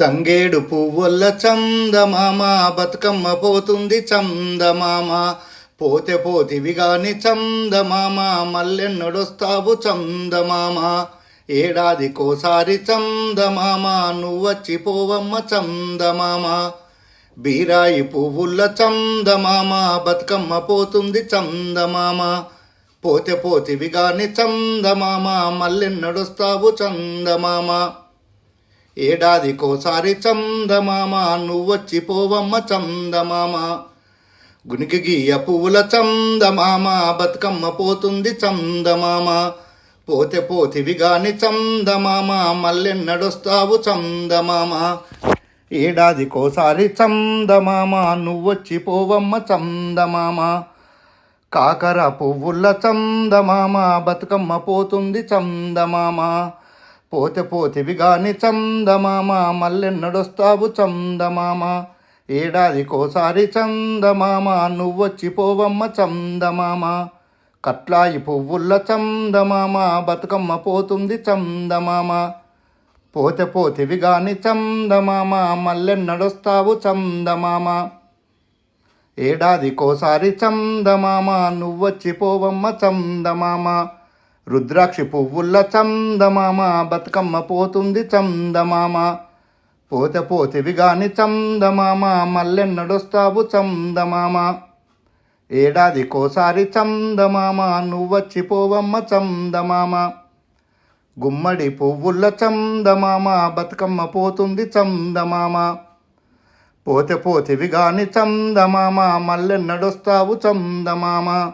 తంగేడు పువ్వుల చందమామ బతుకమ్మ పోతుంది చందమామ. పోతే పోతివి గాని చందమామ మల్లెన్నడొస్తావు చందమామ. ఏడాదికోసారి చందమామ నువ్వచ్చి పోవమ్మ చందమామ. బీరాయి పువ్వుల చందమామ బతుకమ్మ పోతుంది చందమామ. పోతే పోతివి గాని చందమామ మల్లెన్నడొస్తావు చందమామ. ఏడాదికోసారి చందమామ నువ్వొచ్చి పోవమ్మ చందమామ. గునికి గీయ పువ్వుల చందమామ బతుకమ్మ పోతుంది చందమామ. పోతే పోతివి గాని చందమామ మల్లెన్నడొస్తావు చందమామ. ఏడాదికోసారి చందమామ నువ్వొచ్చి పోవమ్మ చందమామ. కాకర పువ్వుల చందమామ బతుకమ్మ పోతుంది చందమామ. పోతే పోతివి గాని చందమామ మల్లెన్నడొస్తావు చందమామ. ఏడాదికోసారి చందమామ నువ్వొచ్చిపోవమ్మ చందమామ. కట్లాయి పువ్వుల్ల చందమామ బతుకమ్మ పోతుంది చందమామ. పోతే పోతివి గాని చందమామ మల్లెన్నడొస్తావు చందమామ. ఏడాదికోసారి చందమామ నువ్వొచ్చిపోవమ్మ చందమామ. రుద్రాక్షి పువ్వుల చందమామ బతుకమ్మ పోతుంది చందమామ. పోతే పోతివి గాని చందమామ మల్లెన్నడొస్తావు చందమామ. ఏడాదికోసారి చందమామ నువ్వచ్చిపోవమ్మ చందమామ. గుమ్మడి పువ్వుల చందమామ బతుకమ్మ పోతుంది చందమామ. పోతే పోతివి గాని చందమామ మల్లెన్నడొస్తావు చందమామ.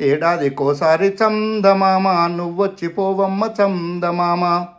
ఏడాదికోసారి చందమామ నువ్వొచ్చిపోవమ్మ చందమామ.